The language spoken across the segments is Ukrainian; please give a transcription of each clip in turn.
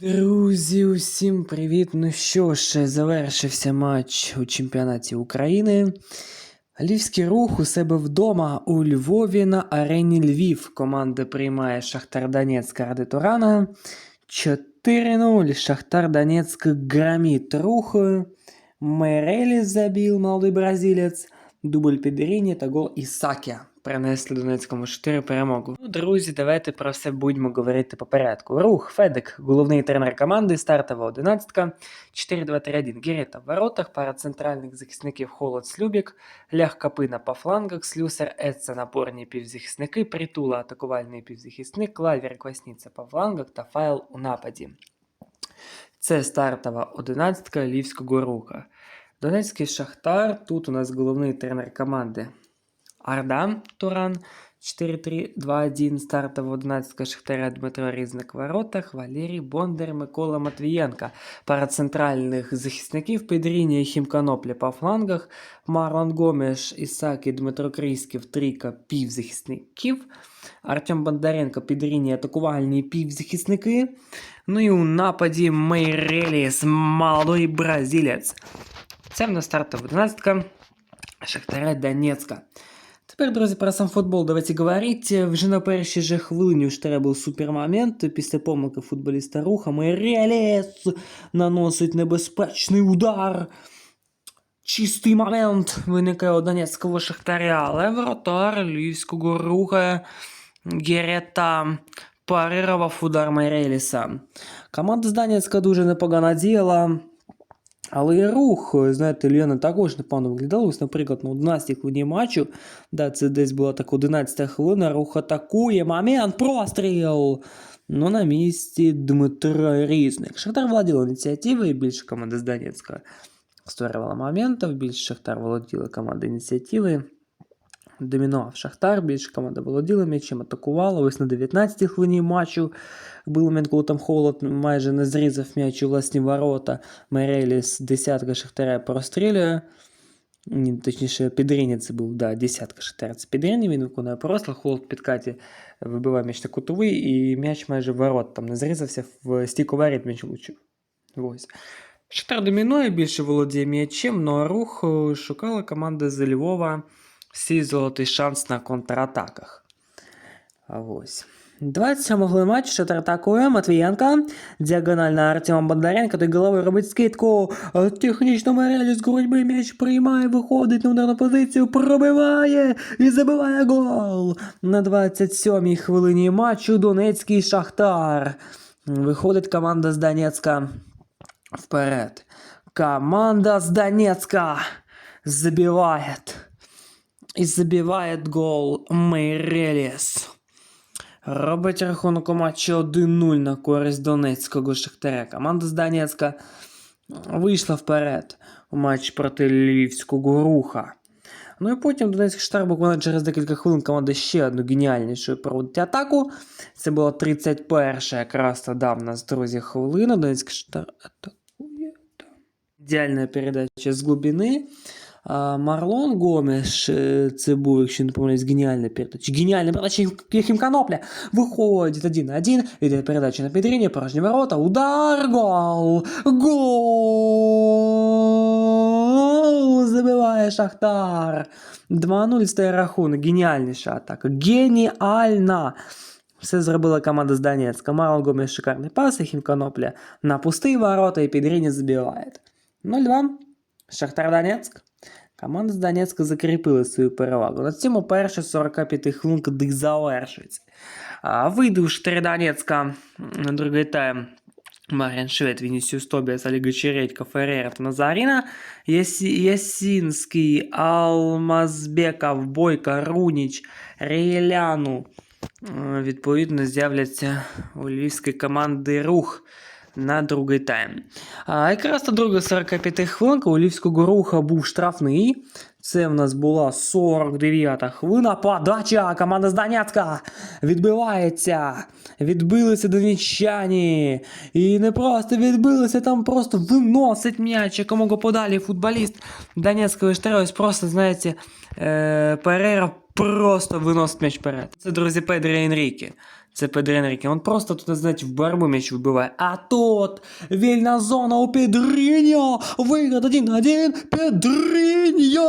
Друзі, усім привіт! Ну що ж, завершився матч у чемпіонаті України. Львівський рух у себе вдома у Львові на арені Львів. Команда приймає Шахтар Донецьк ради Турана. 4-0. Шахтар Донецьк громит рух. Мейреліс забив молодий бразилець. Дубль Підріні та гол Ісакі принесли Донецькому 4 перемогу. Ну, друзі, давайте про все будемо говорити по порядку. Рух, Федек, головний тренер команди, стартова одинадцятка, 4-2-3-1. Герета в воротах, пара центральних захисників Холод Слюбік, Лях Капина по флангах, Слюсар Еца напорні півзахисники, Притула атакувальний півзахисник, Клавір Квасніця по флангах та Файл у нападі. Це стартова одинадцятка Львівського руха. Донецький Шахтар. Тут у нас головний тренер команди Ардан Туран. 4-3-2-1. Стартова 11 Шахтаря Дмитро Різник в воротах. Валерій Бондар, Микола Матвієнка. Пара центральних захисників Педріні і Хімканопля по флангах. Марлон Гомеш, Ісакі, Дмитро Крісків, трійка півзахисників. Артем Бондаренко, Педріні, атакувальні півзахисники. Ну і у нападі Мейреліс, молодий бразилець. Це в нас стартова 11 Шахтаря Донецька. Тепер, друзі, про сам футбол давайте говорити. Вже на першій же хвилині у Штаря був супермомент. Після помилки футболіста Руха Мейреліс наносить небезпечний удар. Чистий момент виникає у Донецького Шахтаря, але воротар Львівського руха Герета парирував удар Мейреліса. Команда з Донецька дуже непогано діяла. Але і рух, знаєте, Ліана також непогано виглядала. Ось, наприклад, на 11 хвилині матчу, да, це десь була так 11 хвилина, рух атакує, момент, простріл! Ну, на місці Дмитро Різник. Шахтар владіла ініціативою, більше команда з Донецька створювала моментів, більше Шахтар володіла команда ініціативи. Домінував Шахтар, більше команда володіла м'ячем, атакувала. Ось на 19-й хвилині матчу був момент, коли там холод майже не зрізав м'яч у власні ворота. Мереліс десятка Шахтаря прострілює. Ні, точніше, це був, да, десятка Шахтаря. Це Підріні, він виконує простріл, холод в підкаті вибиває м'яч на кутовий, і м'яч майже ворот там не зрізався, в стійку м'яч влучив. Ось. Шахтар домінує, більше володіє м'ячем, але рух е, шукала команда з Львова свій золотий шанс на контратаках. Ось. 27 го матч Шахтар атакує Матвієнка. Діагонально Артем Бондаренко, той головою робить скидку. Технічно Морелі з боротьби м'яч приймає, виходить на ударну позицію, пробиває і забиває гол. На 27-й хвилині матчу Донецький Шахтар. Виходить команда з Донецька вперед. Команда з Донецька забивает. І забиває гол Мейреліс. Робить рахунок у матчі 1-0 на користь Донецького Шахтаря. Команда з Донецька вийшла вперед у матч проти Львівського руха. Ну і потім Донецький Шахтар буквально через декілька хвилин команда ще одну геніальнішу проводить атаку. Це була 31 якраз в нас, друзі, хвилина. Донецький Шахтар атакує. Ідеальна передача з глибини. А Марлон Гомеш, е, це був, якщо не помиляюсь, геніальна передача. Геніальна передача Єхім Канопля. Виходить один на один, іде передача на Педріні, порожні ворота, удар, гол, гол, забиває Шахтар. 2-0 стає рахунок, геніальніша атака, геніальна. Все зробила команда з Донецька. Марлон Гомеш шикарний пас, Єхім Канопля на пусті ворота і Педріні забиває. 0-2. Шахтар Донецьк. Команда з Донецька закріпила свою перевагу. На цьому перша 45 хвилин дих завершується. А, Вийде у Шахтаря Донецька на другий тайм. Маріан Швед, Вінісіус Тобіас, Олега Чередько, Феррера та Назаріна, Ясі... Ясінський, Алмазбеков, Бойко, Руніч, Ріеляну. Відповідно, з'являться у львівської команди рух на другий тайм. А якраз на другу 45 хвилинка у Львівського руха був штрафний. Це в нас була 49 хвилина. Подача! Команда з Донецька відбивається. Відбилися донеччані. І не просто відбилися, там просто виносить м'яч якомога подалі футболіст Донецького штаря. Просто, знаєте, е, Перейра просто виносить м'яч вперед. Це, друзі, Педро Енріке. Це Педро Енріке. Он просто тут, знаете, в борьбу мяч выбивает. А тут вільна зона у Педриньо. Выход 1-1. Педриньо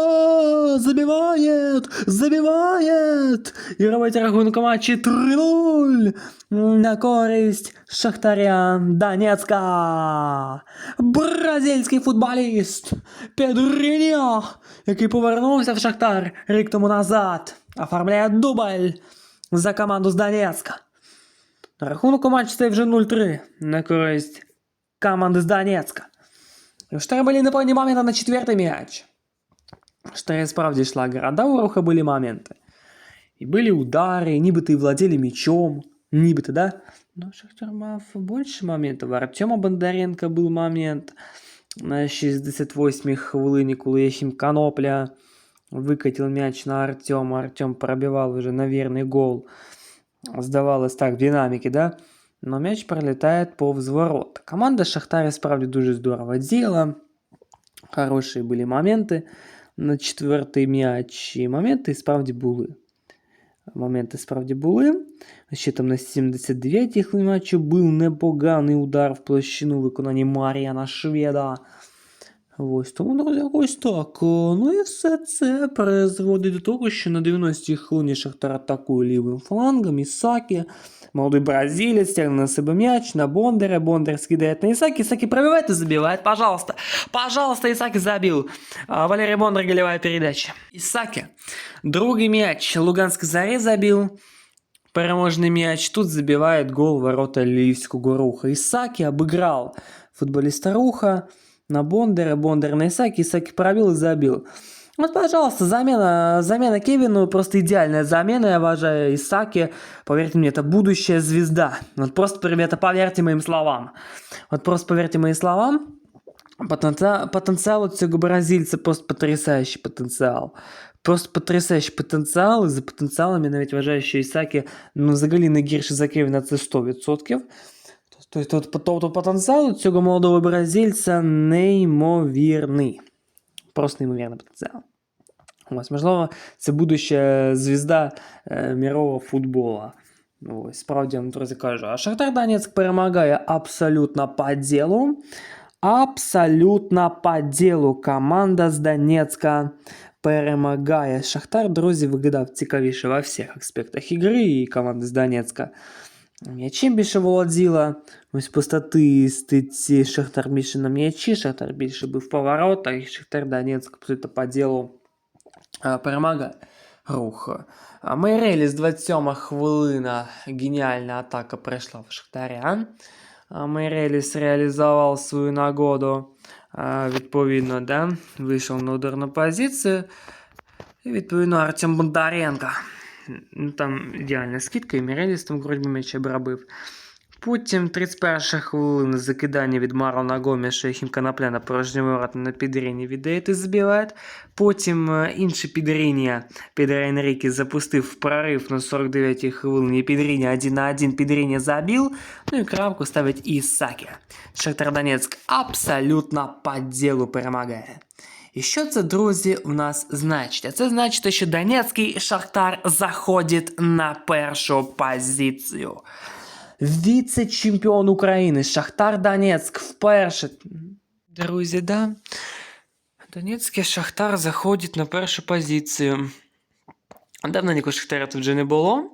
забивает, забивает. І робить рахунок матчі 3-0 на користь Шахтаря Донецька. Бразильський футболіст Педриньо, який повернувся в Шахтар рік тому назад, оформляє дубль за команду з Донецька. Рахунок у матчі стає вже 0-3 на користь команди з Донецька. І в Штаре були непевні моменти на четвертий м'яч. В Штаре справді йшла гра, да, у Руха були моменти. І були удари, нібито і владели м'ячом, нібито, да? Но Шахтер мав більше моментів. У Артема Бондаренка був момент на 68-й хвилині, коли Єхім Канопля выкатил мяч на Артема. Артем пробивал уже на верный гол. Здавалось так в динаміки, да? Но мяч пролетает повз ворот. Команда Шахтаря справді дуже здорово діяла. Хороші були моменти на четвертий м'яч. І моменти справді були. Моменти справді були. Ще там на 79-й хвилині матчу був непоганий удар в площину в виконанні Мар'яна Шведа. Ось тому, друзі, ось так. О, Ну і все це призводить до того, що на 90-й хвилині Шахтар атакує лівим флангом, Ісакі, молодий бразилець, тягне на себе м'яч, на Бондера, Бондер скидає на Исаки, Исаки пробивает и забивает, пожалуйста, пожалуйста, Исаки забил. А, Валерий Бондар, голевая передача. Исаки, другий мяч, Луганськ Заре забил, переможний мяч, тут забивает гол в ворота Львівського Руха. Исаки обыграл футболиста Руха, на Бондера, Бондер на Исаки, Исаки пробил и забил. Вот, пожалуйста, замена, замена Кевину, просто идеальная замена, я уважаю Исаки. Поверьте мне, это будущая звезда. Вот просто, ребята, поверьте моим словам. Вот просто поверьте моим словам. Потенциал, потенциал у цього бразильця просто потрясаючий потенціал. Просто потрясаючий потенціал, і за потенціалом я навіть вважаю, що Ісакі ну, взагалі не гірше за Кевіна це 100%. Тобто, тобто потенціал цього молодого бразильця неймовірний. Просто неймовірний потенціал. Ось, можливо, це будуща звізда е, мірового футбола. Ось, справді друзі кажу. А Шахтар Донецьк перемагає абсолютно по ділу. Абсолютно по ділу команда з Донецька перемагає. Шахтар, друзі, виглядав цікавіше во всіх аспектах ігри і команди з Донецька. М'ячем більше володіла. Ось по статистиці Шахтар більше на м'ячі, Шахтар більше був в поворотах, і Шахтар Донецьк абсолютно по ділу а, перемагає рух. А Майрелі з 27 хвилина геніальна атака прийшла в Шахтаря. А Майреліс реалізував свою нагоду. А, Відповідно, да, вийшов на ударну позицію. І відповідно Артем Бондаренко. Ну, Там ідеальна скидка, і Міреліс там вроді м'яч обробив. Потім 31 хвилина закидання від Марона Гомеша і Хімканапля на порожні ворота на підрінні віддає і забиває. Потім е, інше підріння Педро Енріке запустив прорив на 49-й хвилині. Підріння 1 на 1 підріння забив. Ну і крапку ставить Ісакі. Шахтар Донецьк абсолютно по ділу перемагає. І що це, друзі, в нас значить? А це значить, що Донецький Шахтар заходить на першу позицію. Віце-чемпіон України Шахтар Донецьк вперше. Друзі, да. Донецький Шахтар заходить на першу позицію. Давненько Шахтаря тут вже не було.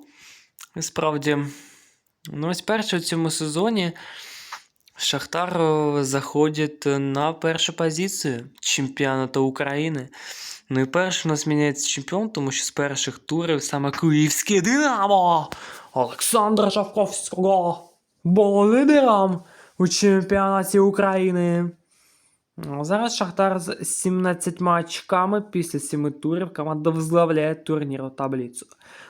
Справді. Ну, ось перше у цьому сезоні Шахтар е, заходить на першу позицію чемпіонату України. Ну і перший у нас міняється чемпіон, тому що з перших турів саме Київське Динамо Олександра Шавковського було лідером у чемпіонаті України. Ну, Зараз Шахтар з 17 очками після 7 турів команда возглавляє турнірну таблицю.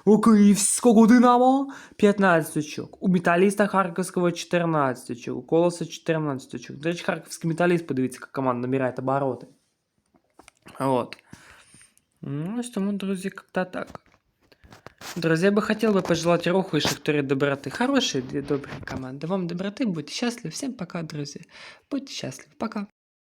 У Київського Динамо 15 очок. У Металіста Харківського 14 очок. У Колоса 14 очок. До речі, Харківський металіст, подивіться, як команда набирає обороти. Вот. Ну, ось тому, друзі, как-то так. Друзья, я бы хотел бы пожелать Руху и Шахтаре доброты. Хорошие две добрые команды. Вам доброты, будьте счастливы. Всем пока, друзья. Будьте счастливы. Пока.